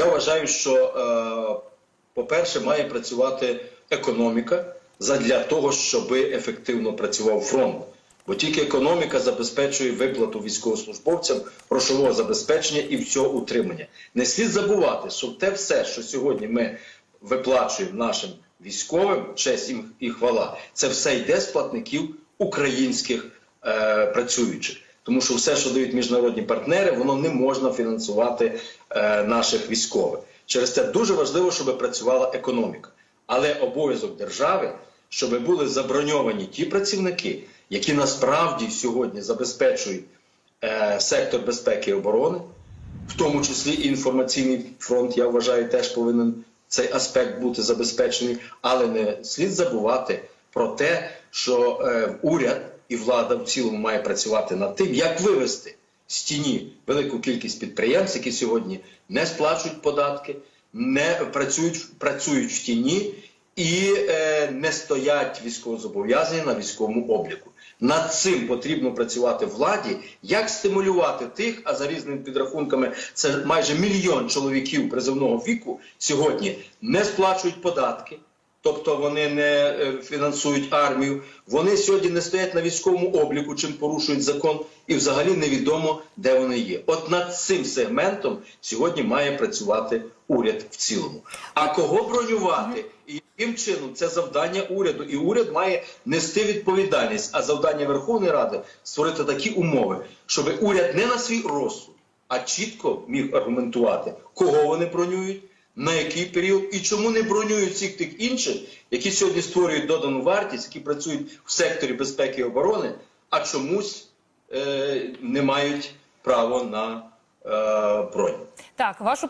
Я вважаю, що, е, по-перше, має працювати економіка задля того, щоб ефективно працював фронт. Бо тільки економіка забезпечує виплату військовослужбовцям грошового забезпечення і всього утримання. Не слід забувати, що те все, що сьогодні ми виплачуємо нашим військовим, честь їм і хвала, це все йде з платників українських е, працюючих. Тому що все, що дають міжнародні партнери, воно не можна фінансувати е, наших військових. Через це дуже важливо, щоб працювала економіка. Але обов'язок держави, щоб були заброньовані ті працівники, які насправді сьогодні забезпечують е, сектор безпеки і оборони, в тому числі і інформаційний фронт, я вважаю, теж повинен цей аспект бути забезпечений, але не слід забувати про те, що е, уряд і влада в цілому має працювати над тим, як вивести з тіні велику кількість підприємств, які сьогодні не сплачують податки, не працюють, працюють в тіні і е, не стоять військовозобов'язані на військовому обліку. Над цим потрібно працювати владі, як стимулювати тих, а за різними підрахунками це майже мільйон чоловіків призовного віку сьогодні не сплачують податки. Тобто вони не е, фінансують армію, вони сьогодні не стоять на військовому обліку, чим порушують закон, і взагалі невідомо, де вони є. От над цим сегментом сьогодні має працювати уряд в цілому. А кого бронювати і яким чином це завдання уряду, і уряд має нести відповідальність. А завдання Верховної Ради створити такі умови, щоб уряд не на свій розсуд, а чітко міг аргументувати, кого вони бронюють на який період і чому не бронюють всіх тих інших, які сьогодні створюють додану вартість, які працюють в секторі безпеки і оборони, а чомусь е, не мають права на е, бронь. Так, вашу